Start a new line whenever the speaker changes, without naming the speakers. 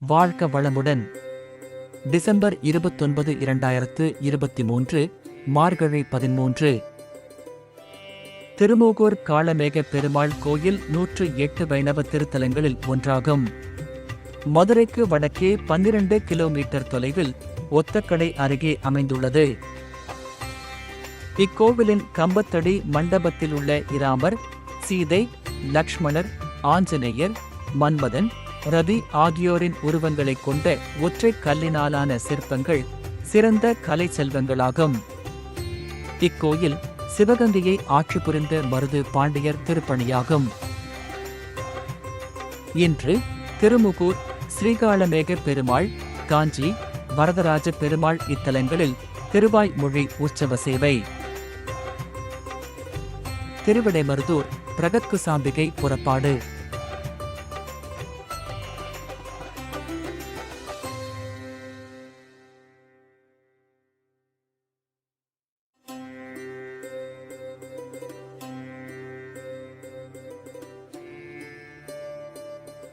வாழ்க வளமுடன். டிசம்பர் இருபத்தொன்பது இரண்டாயிரத்து இருபத்தி மூன்று மார்கழி பதிமூன்று. திருமூகூர் காளமேக பெருமாள் கோயில் நூற்று எட்டு வைணவ திருத்தலங்களில் ஒன்றாகும். மதுரைக்கு வடக்கே பன்னிரண்டு கிலோமீட்டர் தொலைவில் ஒத்தக்கடை அருகே அமைந்துள்ளது. இக்கோவிலின் கம்பத்தடி மண்டபத்தில் உள்ள இராமர் சீதை லக்ஷ்மணர் ஆஞ்சநேயர் மன்மதன் ரதி ஆகியோரின் உருவங்களை கொண்ட ஒற்றை கல்லினாலான சிற்பங்கள் சிறந்த கலை செல்வங்களாகும். இக்கோயில் சிவகங்கையை ஆட்சி புரிந்த மருது பாண்டியர் திருப்பணியாகும். இன்று திருமுகூர் ஸ்ரீகாளமேக பெருமாள் காஞ்சி வரதராஜ பெருமாள் இத்தலங்களில் திருவாய் மொழி உற்சவ சேவை. திருவிடைமருதூர் பிரகத்குசாம்பிகை புறப்பாடு.